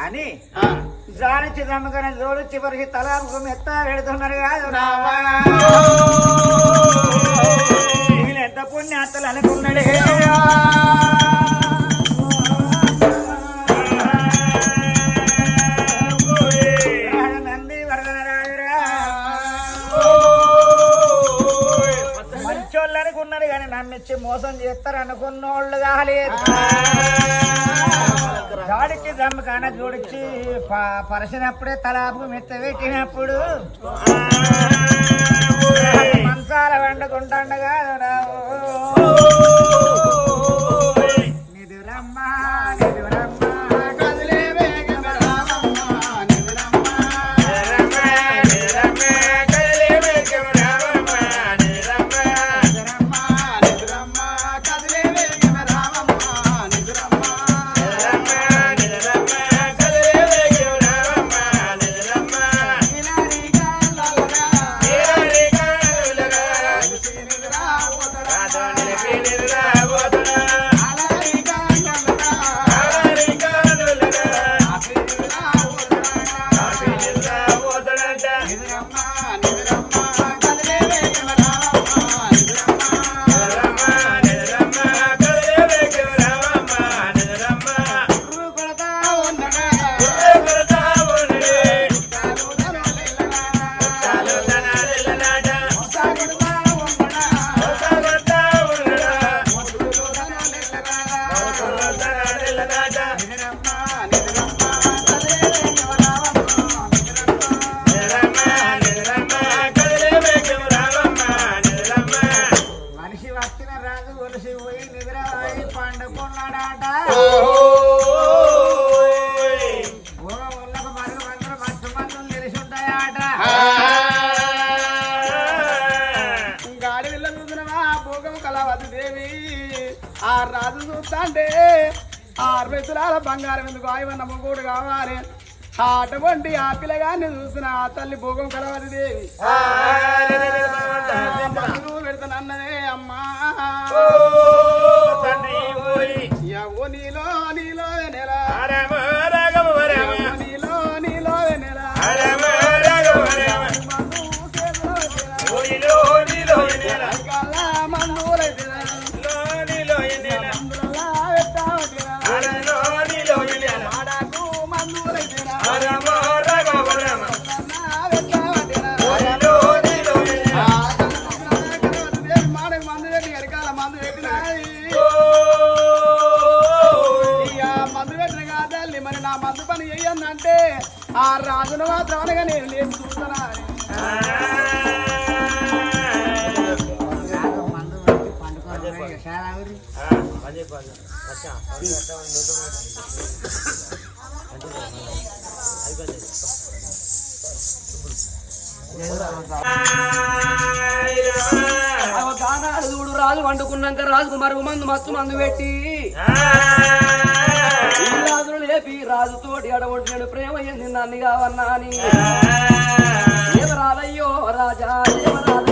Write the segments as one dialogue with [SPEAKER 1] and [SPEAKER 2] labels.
[SPEAKER 1] అని జాలిచ్చి నమ్మకం జోడు చివరికి తలాముఖం ఎత్త పెడుతున్నారు కాదు వీళ్ళు ఎంత పుణ్యాత్తలు అనుకున్నాడే. నమ్మిచ్చి మోసం చేస్తారనుకున్నోళ్ళు కాలేదు. దాడికి దమ్మకాన చూడొచ్చి పరిసినప్పుడే తలాపు మెత్త పెట్టినప్పుడు. మంచాల వండుకుంటుండగా
[SPEAKER 2] అన్నదే అమ్మా
[SPEAKER 1] రాజు
[SPEAKER 3] వండుకున్నాక రాజుకుమారు మందు మస్తు మందు పెట్టి రాజును లేపి రాజు తోటి అడగొట్టినాడు ప్రేమ ఎందు నన్ను కావన్నా అని రాజా దేవరాజ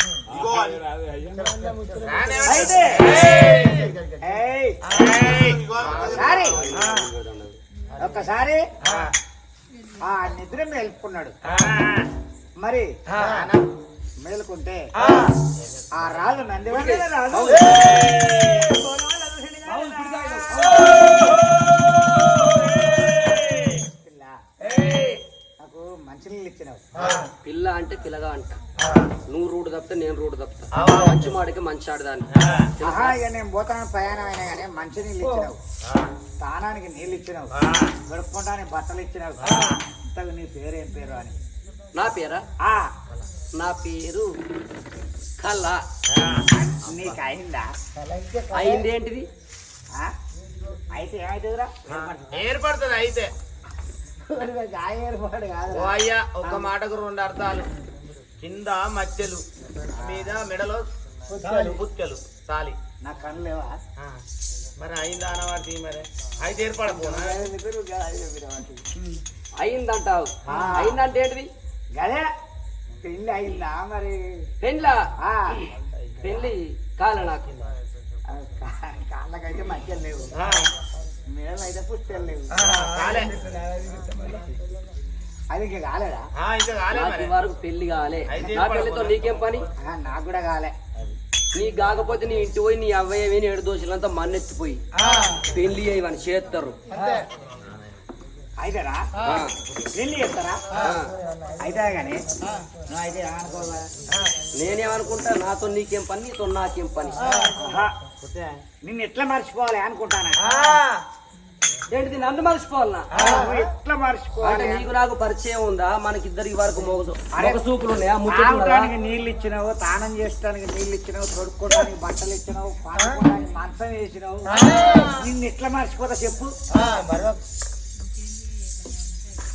[SPEAKER 1] అయితే ఒక్కసారి ఒక్కసారి ఆ నిద్ర మేల్కున్నాడు. మరి మేలుకుంటే ఆ. రాజు నంది రాజు నాకు మంచి నీళ్ళు ఇచ్చినావు
[SPEAKER 3] పిల్ల అంటే పిల్లగా అంట. నువ్వు రూడు తప్పితే నేను రూడు తప్పుతా. మంచి మాడికి మంచి ఆడదాన్ని.
[SPEAKER 1] ఇక నేను పోతాను ప్రయాణం అయినా కానీ మంచి నీళ్ళు ఇచ్చినావు స్నానానికి నీళ్ళు ఇచ్చినావు. గడుపుకోవడానికి బట్టలు ఇచ్చినావు. ఇంతకు నీ పేరు ఏం పేరు అని.
[SPEAKER 3] నా పేరా?
[SPEAKER 1] ఆ.
[SPEAKER 3] నా పేరు కళ్ళ
[SPEAKER 1] నీకు అయిందా
[SPEAKER 3] అయింది ఏంటిది?
[SPEAKER 1] ఆ? అయితే ఏమైతుందిరా?
[SPEAKER 4] ఏర్పడుతుంది అయితే. ఓ అయ్యా ఒక మాటకు రెండు అర్థాలు. కింద మచ్చలు మీద మెడలో పుచ్చలు తాలి.
[SPEAKER 1] నా కళ్ళు లేవా?
[SPEAKER 4] మరి అయిందా అనవాటి మరి? అయితే ఏర్పడపోనా?
[SPEAKER 3] అయిందంటావు. అయిందంటే ఏంటిది?
[SPEAKER 1] గదే పెళ్ళి అయిందా మరి?
[SPEAKER 3] పెళ్ళా
[SPEAKER 1] ఆ.
[SPEAKER 3] పెళ్ళి కాల నాకు.
[SPEAKER 1] కాళ్ళకైతే మధ్యలో లేవు. అది ఇంకా కాలేదా?
[SPEAKER 4] ఆ, ఇంకా కాలే
[SPEAKER 3] నాకు
[SPEAKER 4] మరి.
[SPEAKER 3] ఈ వరకు పెళ్ళి కాలే.
[SPEAKER 4] అయితే
[SPEAKER 3] నా పెళ్ళితో నీకేం పని?
[SPEAKER 1] ఆ, నాకు కూడా కాలే.
[SPEAKER 3] నీకు కాకపోతే నీ ఇంటి పోయి నీ అవ్వయ్యవి ఏడు దోశలంతా మన్నెత్తిపోయి పెళ్ళి అయ్యని చేస్తారు
[SPEAKER 1] అయితేరా?
[SPEAKER 3] ఆ,
[SPEAKER 1] పెళ్ళి చేస్తారా?
[SPEAKER 3] ఆ.
[SPEAKER 1] అయితే కానీ? అయితే
[SPEAKER 3] నేనేమనుకుంటా నాతో నీకేం పని నీతో నాకేం పని.
[SPEAKER 1] నిన్ను ఎట్లా మర్చిపోవాలి అనుకుంటానా?
[SPEAKER 3] ఏంటిది నన్ను మర్చిపోవాలనా?
[SPEAKER 1] ఎట్లా మర్చిపోవాలి?
[SPEAKER 3] నీకు నాకు పరిచయం ఉందా? మనకిద్దరికి వరకు మొగ
[SPEAKER 1] అరే,
[SPEAKER 3] సూపులు ఉన్నాయా?
[SPEAKER 1] నీళ్ళు ఇచ్చినావు తానం చేయడానికి నీళ్ళు ఇచ్చినావు తొడుక్కోవడానికి బట్టలు ఇచ్చినావు పండుకోవడానికి మంచం వేసినావు. నిన్ను ఎట్లా మర్చిపోతా చెప్పు?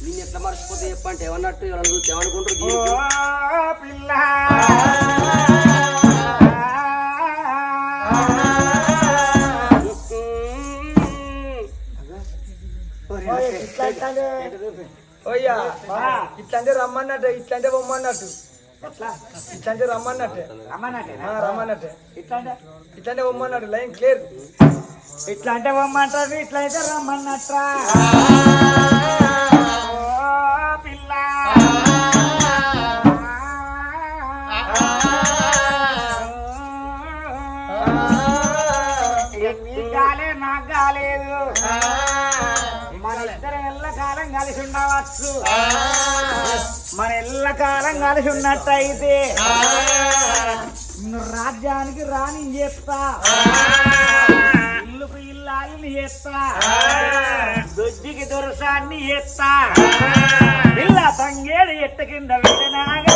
[SPEAKER 3] నిన్ను ఎట్లా మర్చిపోతే చెప్పంటే ఏమన్నట్టు ఎవరన్నా చూస్తే ఏమనుకుంటారు?
[SPEAKER 1] పిల్ల.
[SPEAKER 2] ఓయ్యా ఇట్లంటే రమ్మన్నట్టు ఇట్లంటే పొమ్మన్నట్టు
[SPEAKER 1] ఎట్లా
[SPEAKER 2] ఇట్లంటే రమ్మన్నట్టే. రమ్మన్నట్టే. ఇట్లంటే పొమ్మన్నట్టు లైన్ క్లియర్.
[SPEAKER 1] ఇట్లా అంటే పొమ్మంటారు ఇట్లా అయితే రమ్మన్నట్రా కలిసి మన ఎల్లకాలం కలిసి ఉన్నట్టయితే రాజ్యానికి రాని చేస్తా. ఇల్లుకు ఇల్లాలని చేస్తా. దొడ్డికి దొరసాన్ని చేస్తా. ఇల్ల తంగేడు ఎట్ట కింద వెళ్ళినాగా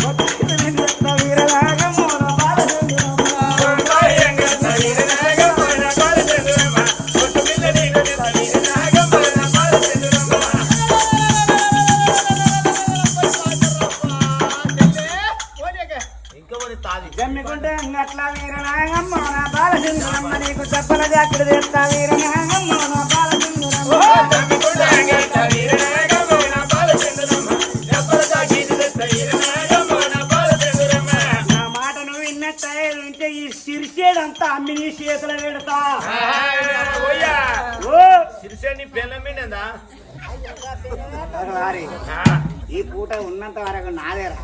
[SPEAKER 1] పూట ఉన్నంత వరకు నాదేరా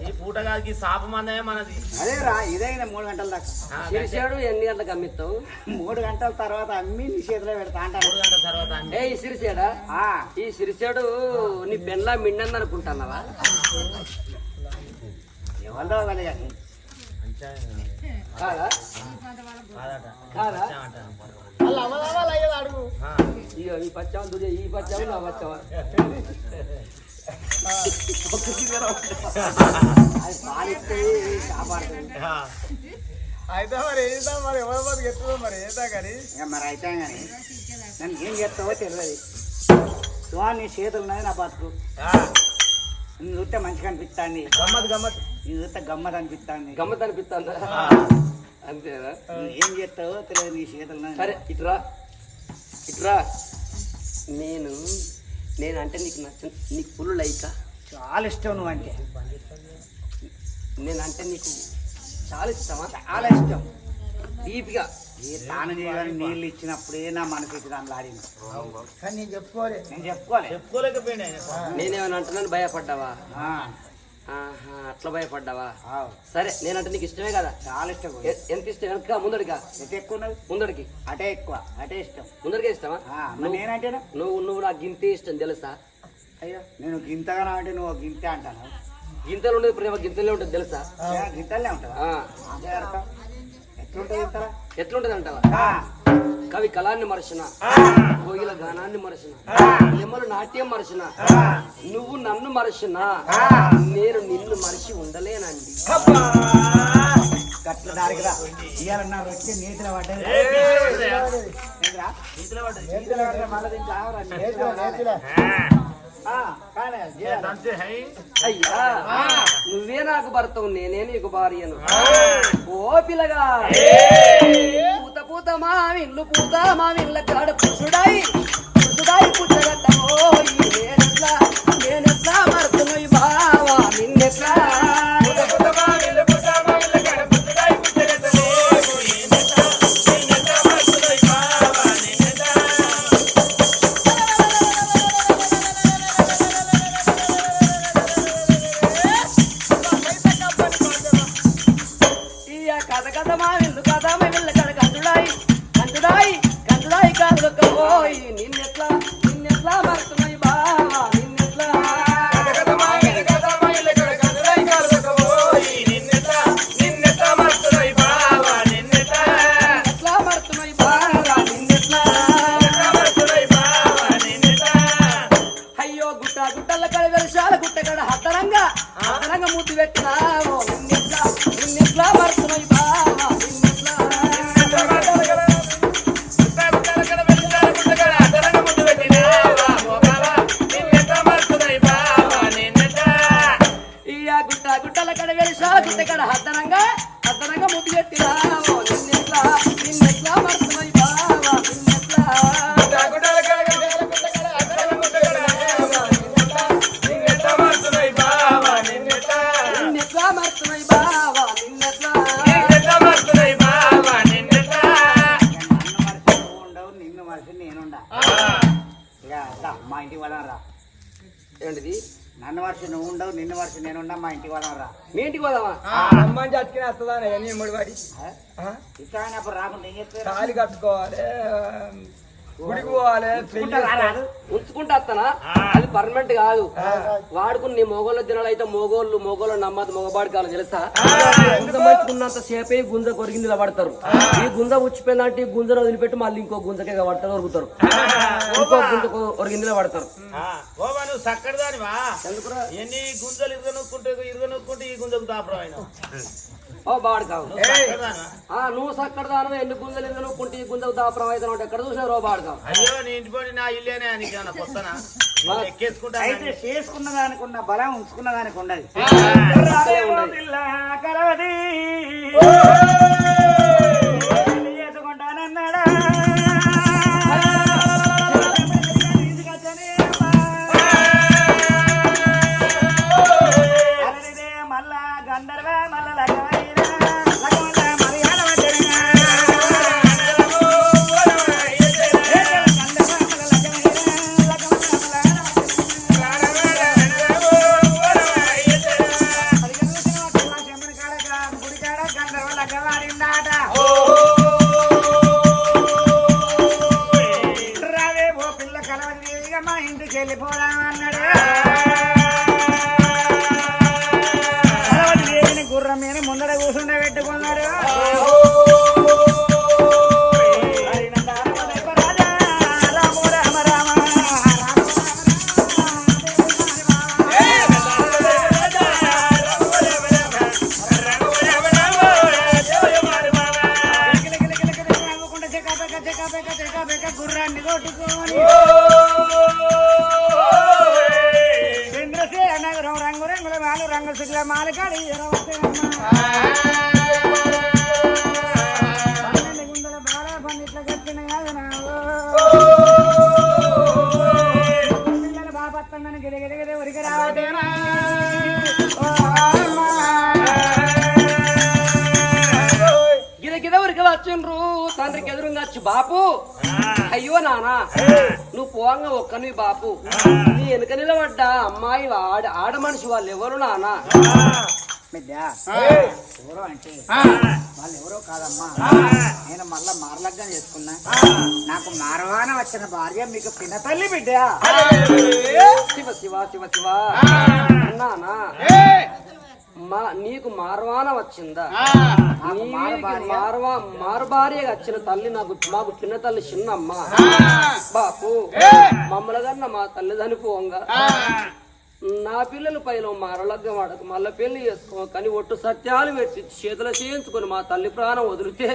[SPEAKER 4] ఈ పూట కాదు సాప మందమే మనది.
[SPEAKER 1] అదేరా ఇదైనా మూడు గంటల దాకా.
[SPEAKER 3] సిరిసాడు ఎన్ని గంటలకు అమ్మిస్తావు?
[SPEAKER 1] మూడు గంటల తర్వాత అమ్మి నీ చేతిలో పెడతా అంటాను
[SPEAKER 4] మూడు గంటల తర్వాత.
[SPEAKER 3] ఏ ఈ సిరిసాడా
[SPEAKER 1] ఆ,
[SPEAKER 3] ఈ సిరిసాడు నీ పెన్లా మిండంది అనుకుంటున్నావా
[SPEAKER 1] కానీ.
[SPEAKER 3] కాదా. కాదా?
[SPEAKER 4] అంట.
[SPEAKER 2] అయ్యేది అడుగు.
[SPEAKER 3] ఈ పచ్చావు ఈ పచ్చావు నా పచ్చావా
[SPEAKER 2] అయితే మరి ఏంటా మరి? ఎవరి ఎత్తుందో మరి ఏంటా కానీ?
[SPEAKER 1] ఇక మరి అయితే కానీ? నన్ను ఏం చేస్తావో తెలియదు. సో నీ చేతులు ఉన్నది నా బతుకు.
[SPEAKER 4] ఆ,
[SPEAKER 1] నువ్వు చూస్తే మంచిగా అనిపిస్తాంది.
[SPEAKER 4] గమ్మత్ గమ్మత్.
[SPEAKER 1] నీ చూస్తే గమ్మత్ అనిపిస్తాంది.
[SPEAKER 3] గమ్మత్ అనిపిస్తుందా? అంతేనా
[SPEAKER 1] నువ్వు ఏం చేస్తావో తెలియదు నీ చేతులు.
[SPEAKER 3] సరే ఇట్రా ఇట్రా నేను నేనంటే నీకు నచ్చ నీకు ఫుల్ లైకా?
[SPEAKER 1] చాలా ఇష్టం నువ్వు అంటే.
[SPEAKER 3] నేనంటే నీకు చాలా ఇష్టమా?
[SPEAKER 1] చాలా ఇష్టం.
[SPEAKER 3] డీప్గా.
[SPEAKER 1] ఏ తాను చేయగానే నీళ్ళు ఇచ్చినప్పుడే నా మనసు ఇచ్చి దాంట్లో ఆడింది. కానీ నేను చెప్పుకోలే. నేను చెప్పుకోలే.
[SPEAKER 4] చెప్పుకోలేకపోయినా.
[SPEAKER 3] నేనేమైనా అంటున్నాను భయపడ్డావా? అట్లా భయపడ్డావా. సరే నేనంటే నీకు ఇష్టమే కదా?
[SPEAKER 1] చాలా ఇష్టం
[SPEAKER 3] ఎంత ఇష్టం? వెనక ముందడిగా
[SPEAKER 1] ఎటు ఎక్కువ ఉన్నది?
[SPEAKER 3] ముందడికి
[SPEAKER 1] అటే ఎక్కువ అటే ఇష్టం.
[SPEAKER 3] ముందడికే ఇష్టమా?
[SPEAKER 1] మరి
[SPEAKER 3] నువ్వు నువ్వు నాకు గింతే ఇష్టం తెలుసా?
[SPEAKER 1] అయ్యో నేను గింతగా అంటే నువ్వు గింతే అంటాను?
[SPEAKER 3] గింతలు ఉండేది ప్రేమ గింతలే ఉంటుంది తెలుసా?
[SPEAKER 1] ఏ, గింతలనే ఉంటుందా? ఎట్లుంటుంది గింతల?
[SPEAKER 3] ఎట్లుంటది అంటావా? కవి కళాన్ని మరచిన కోగిల గానాన్ని మరచిన నిమ్మలు నాట్యం మరచిన నువ్వు నన్ను మరచిన నేను నిన్ను మరిచి ఉండలేనండి.
[SPEAKER 1] గట్ల వచ్చి పడ్డది.
[SPEAKER 3] అయ్యా నువ్వే నాకు భర్తవు నేనే నీకు భార్యను. ఓ పిల్లగా. పూత పూత మా ఇల్లు పూత మా ఇళ్ళ కాడ పురుషుడాయి పురుషుడాయి పుచ్చగట్టమో ఈ కడ హద్దరంగా హద్దరంగా ముద్దు పెట్టినావో
[SPEAKER 5] తాళి కట్టుకోవాలి. గుడికి పోవాలి.
[SPEAKER 3] ఉంచుకుంటా వస్తానా? అది పర్మనెంట్ కాదు. వాడుకుని నీ మొగోళ్ళ దినాలు అయితే మొగోళ్ళు మొగోళ్ళు నమ్మదు మొగబాడు కావాలి తెలుసా? గుంజ మంచుకున్నంత సేపే గుంజ కొరిగింది పడతారు ఈ గుంజ ఉచ్చిపోయిందంటే ఈ గుంజను వదిలిపెట్టి మళ్ళీ ఇంకో గుంజకే పడతారు ఒరుగుతారు. ఇంకో గుంజ ఒరిగిందిలో పడతారు
[SPEAKER 4] ఆ, ఓవా నువ్వు సక్కడదానివా ఎన్ని గుంజలు ఇరగనొక్కుంటే ఇరగనొక్కుంటే ఈ గుంజకు అయినా.
[SPEAKER 3] ఓ బాడు కావు
[SPEAKER 4] నువ్వు సక్కడదానివా
[SPEAKER 3] ఆ నువ్వు సక్కడ దానవ ఎన్ని గుంజలు ఎందుకు కుంటి ఈ గుంజకు దాపరం అయితే ఎక్కడ చూసావు రో బాడు కావు
[SPEAKER 4] అయ్యో నీ ఇంటి పోటీ నా ఇల్లేనే నీకు ఏమన్నా కొత్తనా?
[SPEAKER 1] అయితే చేసుకున్న దానికి ఉన్న బలం ఉంచుకున్న దానికి ఉండదు. చేసుకుంటానన్నాడా? అలరిదే మళ్ళా గంధర్వ మల్ల
[SPEAKER 3] నానా నువ్వు పోంగా ఒక్కని బాపు. నీ వెనుక నిలబడ్డా అమ్మాయి ఆడ ఆడ మనిషి వాళ్ళు ఎవరు నానా
[SPEAKER 1] బిడ్డ ఎవరో అంటే వాళ్ళు ఎవరో కాదమ్మా. నేను మళ్ళా మారలగ్గం చేసుకున్నా. నాకు మారవాన వచ్చిన భార్య మీకు పిన్న తల్లి బిడ్డ.
[SPEAKER 3] శివ శివ శివ. శివ నానా? మా నీకు మారవాన వచ్చిందా. మారవా మారు భార్య వచ్చిన తల్లి నాకు మాకు చిన్న తల్లి చిన్నమ్మ. బాపు మమ్మల్ని కన్నా మా తల్లి చనిపోంగా. నా పిల్లలు పైన మారలగ్గం వాడకు మళ్ళీ పెళ్ళి చేసుకో కానీ ఒట్టు సత్యాలు పెట్టి చేతులు చేయించుకొని మా తల్లి ప్రాణం వదిలితే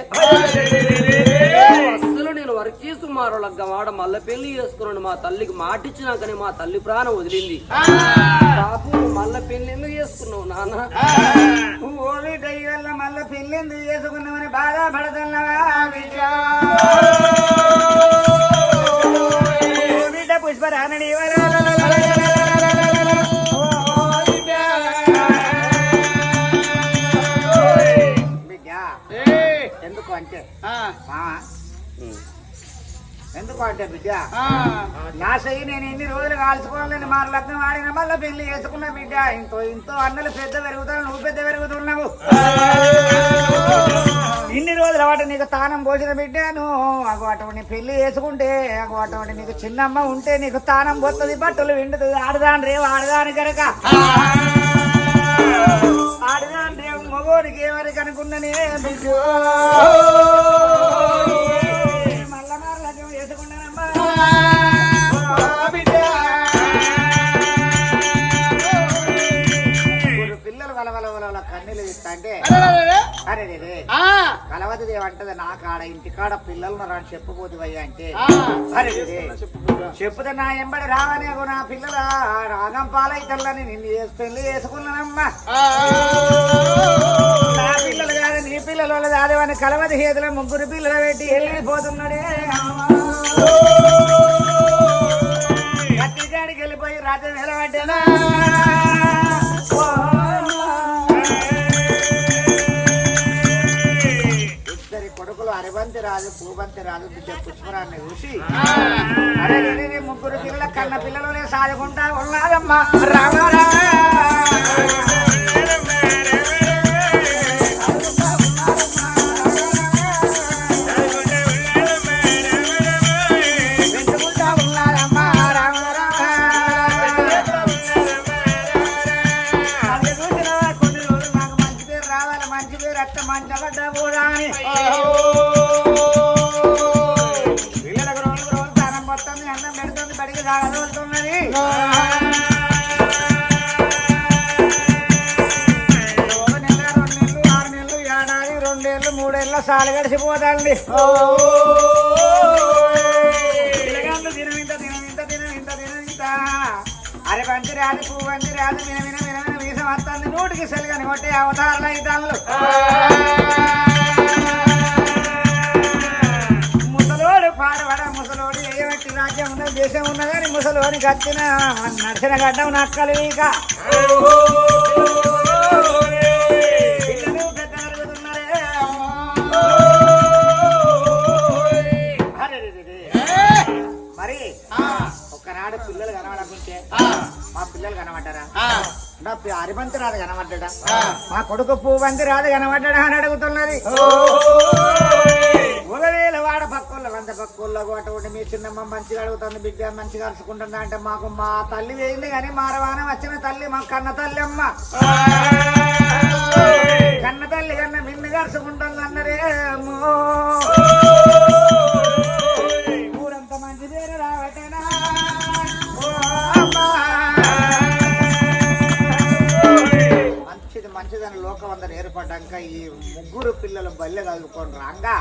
[SPEAKER 3] అస్సలు నేను వరకీసు మారలగ్గం వాడ మళ్ళీ పెళ్ళి చేసుకున్నాను మా తల్లికి మాటిచ్చినాకనే మా తల్లి ప్రాణం వదిలింది. బాపు మళ్ళీ పెళ్ళి ఎందుకు చేసుకున్నావు నాన్న?
[SPEAKER 1] ఓడి మళ్ళా పెళ్ళింది చేసుకున్నామని బాధపడుతున్నావా పుష్పరాణి బిడ్డ అంటే బిడ్డ. నా చెయ్యి నేను ఎన్ని రోజులు కాల్చుకోవాలని మా లగ్నం ఆడిన మళ్ళీ పెళ్ళి చేసుకున్న బిడ్డ. ఇంతో ఇంతో అన్నలు పెద్ద పెరుగుతావు నువ్వు పెద్ద పెరుగుతున్నావు. ఇన్ని రోజుల వాటి నీకు తానం పోసిన బిడ్డాను అటువంటి పెళ్ళి చేసుకుంటే అటువంటి నీకు చిన్నమ్మ ఉంటే నీకు తానం పోతుంది బట్టలు విండుతుంది. ఆడదాని రేవు ఆడదాని కనుక ఆడదాని రేవు మగోనికి ఏమని కనుకున్ననే బిడ్డ. ఇస్తా అంటే. అరే కలవది దేవంటది నా కాడ ఇంటి కాడ పిల్లలు అని చెప్పబోదు అయ్యా అంటే. అరే. చెప్పుతే నా ఎంబడి రావనే నా పిల్లల. రాగం పాలైతల్లని నిన్ను పెళ్ళి చేసుకున్నానమ్మా నా పిల్లలు కాదు నీ పిల్లలు వాళ్ళు కాదేవని కలవది హేతుల ముగ్గురు పిల్లలు పెట్టి వెళ్ళిపోతున్నాడే కత్తికాడికి వెళ్ళిపోయి రాత్రి నిలబడ్డానా రాదు పూబంతి రాదు బిడ్డ పుష్పరాన్ని చూసి. అరే ముగ్గురు పిల్లల కన్న పిల్లలోనే సాదుకుంటా ఉన్నారమ్మా. రామారా అరే పంచి రాదు పువ్వు పంచి రాదు విన విన విన విన వీసం వస్తుంది. నూటికి సెలగని కొట్టే అవతారాలు అయితాళ్ళు ముసలోడు పాడబడ ముసలోడు ఏమట్టి రాజ్యం ఉన్నది దేశం ఉన్నదని ముసలోని కత్తిన నడిచిన గడ్డం నక్కలు ఇక. మా పిల్లలు కనబడ్డారా? నా అరిబంతి రాదు కనబడ్డా మా కొడుకు పువ్వంతి రాదు కనబడ్డా అని అడుగుతున్నది. ఒకవేళ వాడ పక్కల వంద పక్కల్లో అటువంటి మీ చిన్నమ్మ మంచిగా అడుగుతుంది బిడ్డ మంచిగా అరుచుకుంటుందా అంటే మాకు మా తల్లి వేయింది కానీ మారవానం వచ్చిన తల్లి మా కన్న తల్లి అమ్మ. కన్న తల్లి కన్నా మిన్ను గరుచుకుంటుంది అన్నరే అమ్మో. పిల్లలు బల్లె చదువుకొని రాంగా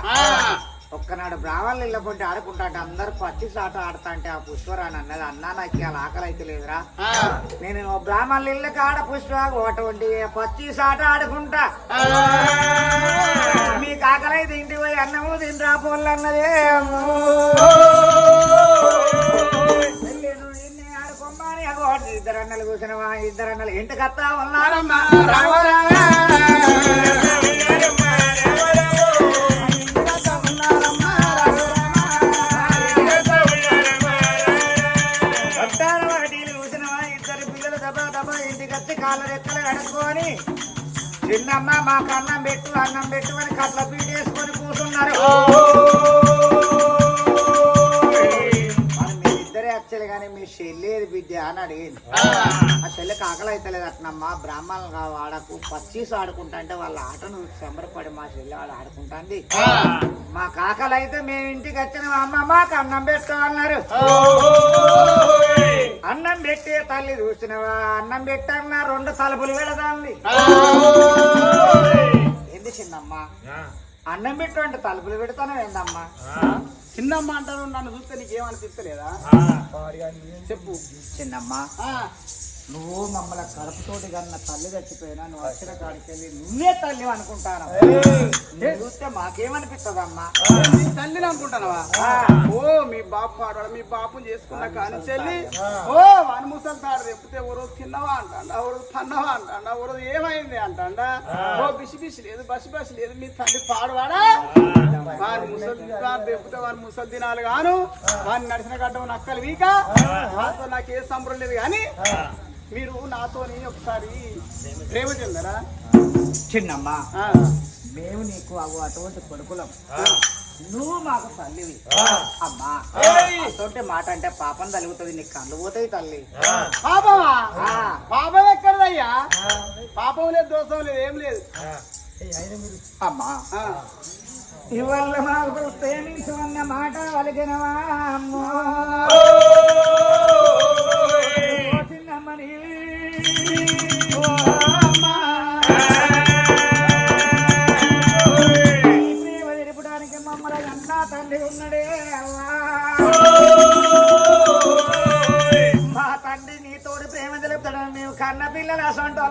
[SPEAKER 1] ఒక్కనాడు బ్రాహ్మణులు ఇళ్ళ పొంటి ఆడుకుంటా అంటే అందరు పచ్చి సాట ఆడతా అంటే ఆ పుష్పరాని అన్నది అన్నా నాకు ఇవాళ ఆకలి అయితే లేదురా నేను బ్రాహ్మణుల ఇళ్ళకి ఆడ పుష్ప ఒకటి పచ్చి సాట ఆడుకుంటా. మీకు ఆకలి అయితే ఇంటికి పోయి అన్నము తింటా పోళ్ళు అన్నదే. ఇద్దరు అన్నలు కూర్చున్నవా ఇద్దరు అన్నలు ఇంటికి వస్తా ఉన్నారమ్మా కాళ్ళ రెక్కలు కడుక్కొని చిన్నమ్మ మాకు అన్నం పెట్టు అన్నం పెట్టు అని కట్ల పీట వేసుకొని కూర్చున్నారు ఇద్దరే వచ్చారు కానీ మీ చెల్లేది బిడ్డ అని అడిగింది. ఆ. చెల్లెకి ఆకలి అవుతలేదు అట్నమ్మా బ్రాహ్మణులుగా వాడకు పచ్చీస్ ఆడుకుంటా అంటే వాళ్ళ ఆటను సంబరపడి మా చెల్లె వాళ్ళు ఆడుకుంటాంది. మా కాకలు అయితే మేము ఇంటికి వచ్చిన అమ్మ మాకు అన్నం పెట్టు అన్నారు. అన్నం పెట్టే తల్లి చూసినవా? అన్నం పెట్టన్నా రెండు తలుపులు పెడదాంది ఏంది చిన్నమ్మా? అన్నం పెట్టు అంటే తలుపులు పెడతాను ఏందమ్మా?
[SPEAKER 2] చిన్నమ్మ అంటారు నన్ను చూస్తే నీకేమనిపిస్తలేదా? చెప్పు.
[SPEAKER 1] చిన్నమ్మా. నువ్వు మమ్మల్ని కడుపుతోటి కన్న తల్లి చచ్చిపోయినా నువ్వు వచ్చిన కాడికి వెళ్ళి నువ్వే తల్లి అనుకుంటాను చూస్తే మాకేమనిపిస్తుందమ్మా?
[SPEAKER 2] నీ తల్లిని అనుకుంటానవా? ఓ మీ బాపు పాడవాడు మీ బాపుని చేసుకున్న కానీ చెల్లి ఓ వాని ముసలి తాడు చెప్తే ఓ రోజు తిన్నవా అంటాడా ఓ రోజు పన్నవా అంటాడా ఓ రోజు ఏమైంది అంటాడా? ఓ బిసి బిసి లేదు బసి బసి లేదు మీ తల్లి పాడవాడా? వారి ముసలి చెప్తే వారి ముసలి దినాలు గాను వారిని నడిచిన గడ్డం నక్కలు వీక నాతో నాకు ఏ సంబరం లేదు కానీ మీరు నాతోని ఒకసారి ప్రేమ చెందరా?
[SPEAKER 1] చిన్నమ్మా మేము నీకు అవు అటువంటి కొడుకులం. నువ్వు మాకు తల్లివి. అమ్మా అటువంటి మాట అంటే పాపం తలుగుతుంది నీకు కళ్ళు పోతాయి తల్లి.
[SPEAKER 2] పాపమా?
[SPEAKER 1] ఆ.
[SPEAKER 2] పాపం ఎక్కడదయ్యా? పాపం లేదు దోషం లేదు ఏం లేదు.
[SPEAKER 1] అమ్మా. ఇవాళ మాకు ప్రేమించమన్న మాట వలిగినవా అమ్మో! తండ్రి ఉన్నాడే అవ్వా. మా తండ్రి నీతోడు ప్రేమ తెలుపుతాడు. మేము కన్న పిల్లలు అసంటి